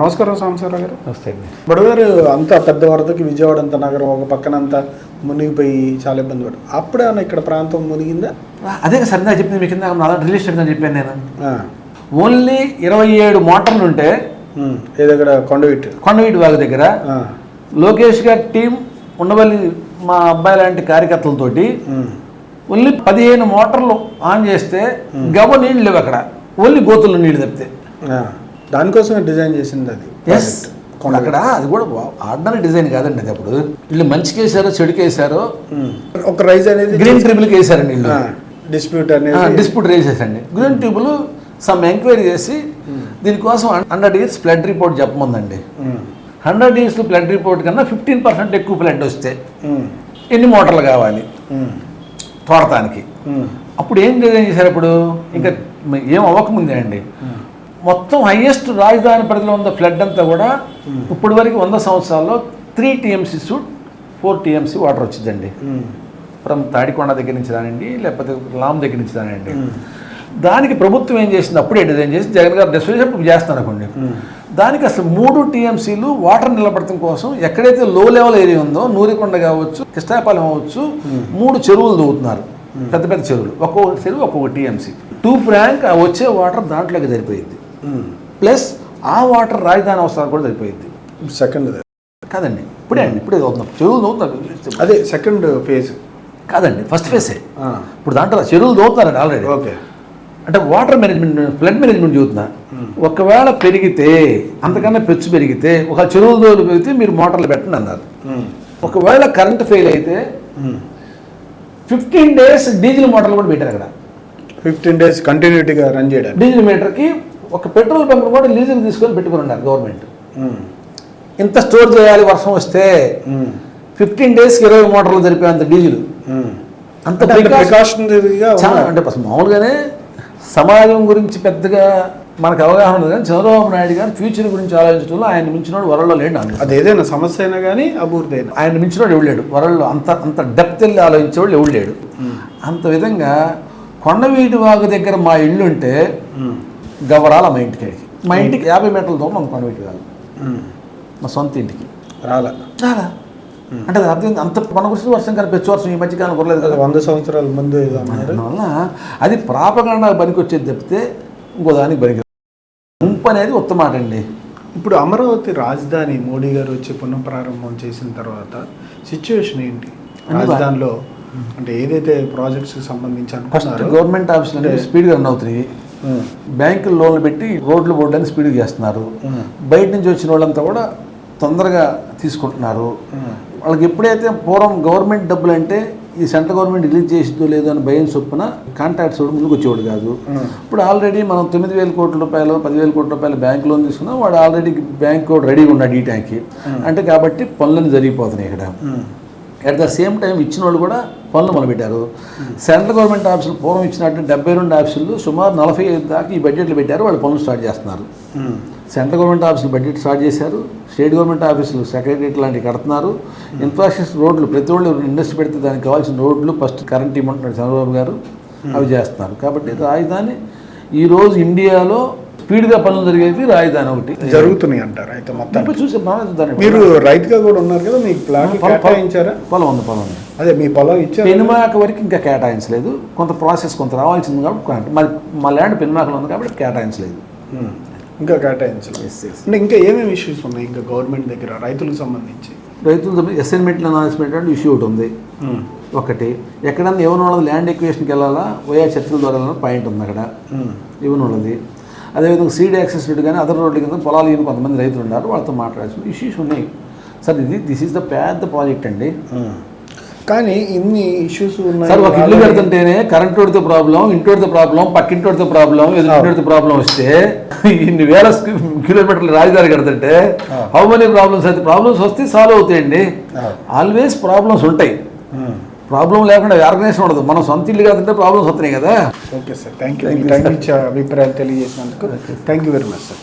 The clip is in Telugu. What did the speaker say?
నమస్కారం సాంబశివరావు గారు అండి బుడగారు అంత పెద్ద వరదకి విజయవాడ అంత నగరం ఒక పక్కన అంతా మునిగిపోయి చాలా ఇబ్బంది పడు అప్పుడే అన్న ఇక్కడ ప్రాంతం మునిగిందా అదే సరదా చెప్పింది మీ కింద నా రిలీజ్ అని చెప్పాను నేను. ఓన్లీ ఇరవై ఏడు మోటార్లు ఉంటే. ఏదో ఇక్కడ కొండవీటి కొండవీటి వాగు దగ్గర. లోకేష్ గారి టీం ఉండవల్లి మా అబ్బాయి లాంటి కార్యకర్తలతోటి. ఓన్లీ పదిహేను మోటార్లు ఆన్ చేస్తే గవ నీళ్ళు లేవు అక్కడ ఓన్లీ గోతుల్లో నీళ్ళు తప్పితే. దానికోసమే డిజైన్ చేసింది అది. ఎస్ అక్కడ అది కూడా ఆర్డినరీ డిజైన్ కాదండి అది అప్పుడు. వీళ్ళు మంచికి వేసారో చెడుకి వేసారో ఉమ్. ఒక రైజ్ అనేది గ్రీన్ ట్రిబుల్కి వేసారండి వీళ్ళు డిస్ప్యూట్ అనేది. డిస్ప్యూట్ రేజ్ చేసండి గ్రీన్ ట్రిబుల్ సమ్ ఎంక్వైరీ చేసి దీనికోసం హండ్రెడ్ ఇయర్స్ ఫ్లడ్ రిపోర్ట్ చెప్పమందండి. హండ్రెడ్ ఇయర్స్ ఫ్లడ్ రిపోర్ట్ కన్నా ఫిఫ్టీన్ పర్సెంట్ ఎక్కువ ఫ్లడ్ వస్తే ఉమ్. ఎన్ని మోటార్లు కావాలి. తోడటానికి. అప్పుడు ఏం డిజైన్ చేశారు అప్పుడు? ఇంకా ఏం అవ్వకముందే అండి. మొత్తం హైయెస్ట్ రాజధాని పరిధిలో ఉన్న ఫ్లడ్ అంతా కూడా ఇప్పటి వరకు వంద సంవత్సరాల్లో త్రీ టీఎంసీ సూట్ ఫోర్ టీఎంసీ వాటర్ వచ్చిందండి. ఫ్రమ్ తాడికొండ దగ్గర నుంచి రానండి లేకపోతే లామ్ దగ్గర నుంచి రానండి దానికి ప్రభుత్వం ఏం చేసింది? అప్పుడే డిజైన్ చేసి జగన్ గారు డిస్కషన్ ఇప్పుడు చేస్తాను అనుకోండి. దానికి అసలు మూడు టీఎంసీలు వాటర్ నిలబడటం కోసం ఎక్కడైతే లో లెవెల్ ఏరియా ఉందో నూరికొండ కావచ్చు కృష్ణాపాలెం అవ్వచ్చు మూడు చెరువులు దూకుతున్నారు. పెద్ద పెద్ద చెరువులు. ఒక్కొక్క చెరువు ఒక్కొక్క టీఎంసీ టూ ఫ్రాంక్ వచ్చే వాటర్ దాంట్లోకి సరిపోయింది. ప్లస్ ఆ వాటర్ రాజధాని అవసరాలు కూడా సరిపోయింది సెకండ్ కాదండి ఇప్పుడే అండి ఇప్పుడే అవుతున్నాం. చెరువులు దూకుతున్నారు అదే సెకండ్ ఫేజ్. కాదండి ఫస్ట్ ఫేసే ఆ. ఇప్పుడు దాంట్లో చెరువులు దూకుతున్నారండి ఆల్రెడీ. ఓకే. అంటే వాటర్ మేనేజ్మెంట్ ఫ్లడ్ మేనేజ్మెంట్ చూస్తున్నా ఒకవేళ పెరిగితే అంతకన్నా పెచ్చు పెరిగితే ఒక చెరువుల దోలు పెరిగితే మీరు మోటార్లు పెట్టండి అన్నారు. ఒకవేళ కరెంట్ ఫెయిల్ అయితే. ఫిఫ్టీన్ డేస్ డీజిల్ మోటార్లు కూడా పెట్టారు అక్కడ. ఫిఫ్టీన్ డేస్ కంటిన్యూటీగా రన్ చేయడానికి. డీజిల్ మీటర్కి ఒక పెట్రోల్ బంక్ కూడా లీజులు తీసుకొని పెట్టుకుని ఉన్నారు గవర్నమెంట్. ఇంత స్టోర్ చేయాలి వర్షం వస్తే. ఫిఫ్టీన్ డేస్కి ఇరవై మోటార్లు జరిపేంత డీజిల్ ఉమ్. అంత అంటే చాలా మామూలుగానే సమాజం గురించి పెద్దగా మనకు అవగాహన ఉంది కానీ చంద్రబాబు నాయుడు గారు ఫ్యూచర్ గురించి ఆలోచించడంలో ఆయన మించినోడు వరల్డ్లో లేడు అది ఏదైనా సమస్య అయినా కానీ అభివృద్ధి అయినా ఆయన మించినోడు ఎవడు లేడు వరల్డ్లో అంత అంత డెప్త్ వెళ్ళి ఆలోచించేవాళ్ళు ఎవడు లేడు అంత విధంగా కొండవీటి వాగు దగ్గర మా ఇల్లు ఉంటే. గవరాల మా ఇంటికి అడిగి మా ఇంటికి యాభై మీటర్ల దూరం మన కొండవీటి వాగు ఉమ్. మా సొంత ఇంటికి. రాలా. చాలా అంటే అర్థం అంత మన గురించి వర్షం కానీ పెచ్చు వర్షం ఈ మధ్యకాలం కురలేదు కదా. వంద సంవత్సరాల ముందు దానివల్ల అది ప్రాపగండా పనికి వచ్చేది తప్పితే ఇంకో దానికి పనికి ముంపు అనేది ఉత్తమ మాట అండి. ఇప్పుడు అమరావతి రాజధాని మోడీ గారు వచ్చి పునఃప్రారంభం చేసిన తర్వాత సిచ్యువేషన్ ఏంటి? రాజధానిలో అంటే ఏదైతే ప్రాజెక్ట్స్కి సంబంధించి ఫస్ట్ గవర్నమెంట్ అనేవి స్పీడ్గా రన్ అవుతున్నాయి. ఉమ్. బ్యాంకులు లోన్లు పెట్టి రోడ్లు బోర్డు స్పీడ్గా చేస్తున్నారు. బయట నుంచి వచ్చిన వాళ్ళంతా కూడా తొందరగా తీసుకుంటున్నారు. వాళ్ళకి ఎప్పుడైతే పూర్వం గవర్నమెంట్ డబ్బులు అంటే ఈ సెంట్రల్ గవర్నమెంట్ రిలీజ్ చేసిందో లేదో అని భయం చొప్పున కాంట్రాక్ట్స్ కూడా ముందుకు వచ్చేవాడు కాదు. ఇప్పుడు ఆల్రెడీ మనం తొమ్మిది వేల కోట్ల రూపాయలు పదివేల కోట్ల రూపాయలు బ్యాంక్ లోన్ తీసుకున్నాం వాడు ఆల్రెడీ బ్యాంక్ కూడా రెడీగా ఉన్నాడు ఈ ట్యాంక్కి. అంటే కాబట్టి పనులన్నీ జరిగిపోతున్నాయి ఇక్కడ. అట్ ద సేమ్ టైం ఇచ్చిన వాళ్ళు కూడా పనులు మొదలుపెట్టారు. సెంట్రల్ గవర్నమెంట్ ఆఫీసులు పూర్వం ఇచ్చినట్టు డెబ్బై రెండు ఆఫీసులు సుమారు నలభై ఐదు దాకా ఈ బడ్జెట్లు పెట్టారు. వాళ్ళు పనులు స్టార్ట్ చేస్తున్నారు. సెంట్రల్ గవర్నమెంట్ ఆఫీసులు బడ్జెట్ స్టార్ట్ చేశారు. స్టేట్ గవర్నమెంట్ ఆఫీసులు సెక్రటరియట్ లాంటివి కడుతున్నారు. ఇన్ఫ్రాస్ట్రక్చర్ రోడ్లు ప్రతి వాళ్ళు ఇండస్ట్రీ పెడితే దానికి కావాల్సిన రోడ్లు ఫస్ట్ కరెంట్ ఇమ్మంటున్నాడు చంద్రబాబు గారు. అవి చేస్తున్నారు. కాబట్టి రాజధాని ఈరోజు ఇండియాలో స్పీడ్గా పనులు జరిగేది రాజధాని ఒకటి. జరుగుతున్నాయి అంటారు అయితే మొత్తం చూసే చూద్దాం. మీరు రైతుగా కూడా ఉన్నారు కదా మీకు ప్లాట్ పొలం- పొలం- కేటాయించారా? పొలం ఉంది పొలం ఉంది. అదే మీ పొలం ఇచ్చారు. పెనుమాక వరకు ఇంకా కేటాయించలేదు. కొంత ప్రాసెస్ కొంత రావాల్సింది కాబట్టి మరి మా ల్యాండ్ పెనుమాకలో ఉంది కాబట్టి కేటాయించలేదు. ఇంకా కేటాయించలేదు. అంటే ఇంకా ఏమేమి ఇష్యూస్ ఉన్నాయి ఇంకా గవర్నమెంట్ దగ్గర రైతులకు సంబంధించి? రైతులతో అసైన్మెంట్ అనౌన్స్మెంట్ అంటే ఇష్యూ ఒకటి ఉంది. ఒకటి ఎక్కడన్నా ఎవరి వాళ్ళది ల్యాండ్ ఎక్వేషన్కి వెళ్ళాలా? ఓయా చర్చల ద్వారా పాయింట్ ఉంది అక్కడ. ఉమ్. అదేవిధంగా సీడ్ యాక్సెస్ రోడ్ కానీ అదర్ రోడ్ల కింద పొలాలు ఇవ్వని కొంతమంది రైతులు ఉన్నారు వాళ్ళతో మాట్లాడాల్సిన ఇష్యూస్ ఉన్నాయి. సార్ ఇది దిస్ ఈస్ ద పెద్ద ప్రాజెక్ట్ అండి. ఉమ్. కానీ ఇన్ని ఇష్యూస్ ఉన్నాయి సార్ ఒక ఇల్లు కడుతుంటేనే కరెంట్ వాడితో ప్రాబ్లం ఇంటోడితో ప్రాబ్లం పక్కింటోడితో ప్రాబ్లం ఎదుటితో ప్రాబ్లం వస్తే ఇన్ని వేల కిలోమీటర్లు రాజధాని కడుతుంటే హౌ మెనీ ప్రాబ్లమ్స్ అయితే ప్రాబ్లమ్స్ వస్తే సాల్వ్ అవుతాయండి. ఆల్వేస్ ప్రాబ్లమ్స్ ఉంటాయి. ప్రాబ్లం లేకుండా ఆర్గనైజేషన్ ఉండదు. మనం సొంత ఇల్లు కడుతుంటే ప్రాబ్లమ్స్ వస్తున్నాయి కదా. ఓకే సార్ థ్యాంక్ యూ అభిప్రాయాలు తెలియజేసినందుకు thank you very much sir